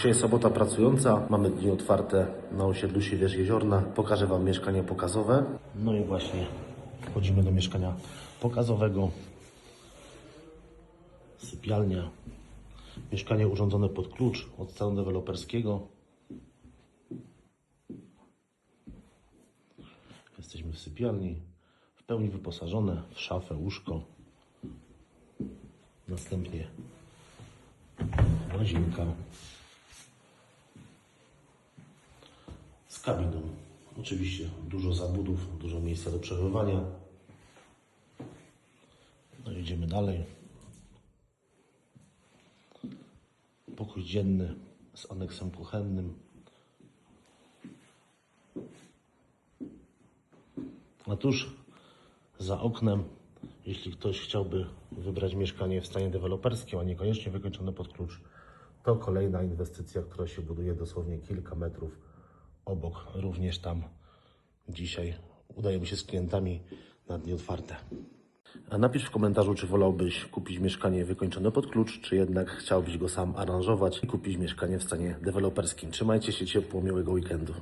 Dzisiaj sobota pracująca, mamy dni otwarte na osiedlu Siewierz Jeziorna. Pokażę Wam mieszkanie pokazowe. No i właśnie wchodzimy do mieszkania pokazowego. Sypialnia. Mieszkanie urządzone pod klucz od stanu deweloperskiego. Jesteśmy w sypialni, w pełni wyposażone w szafę, łóżko. Następnie łazienka z kabiną. Oczywiście dużo zabudów, dużo miejsca do przechowywania. No idziemy dalej. Pokój dzienny z aneksem kuchennym. A tuż za oknem, jeśli ktoś chciałby wybrać mieszkanie w stanie deweloperskim, a niekoniecznie wykończone pod klucz, to kolejna inwestycja, która się buduje dosłownie kilka metrów obok. Również tam dzisiaj udajemy się z klientami na dni otwarte. A napisz w komentarzu, czy wolałbyś kupić mieszkanie wykończone pod klucz, czy jednak chciałbyś go sam aranżować i kupić mieszkanie w stanie deweloperskim. Trzymajcie się ciepło, miłego weekendu.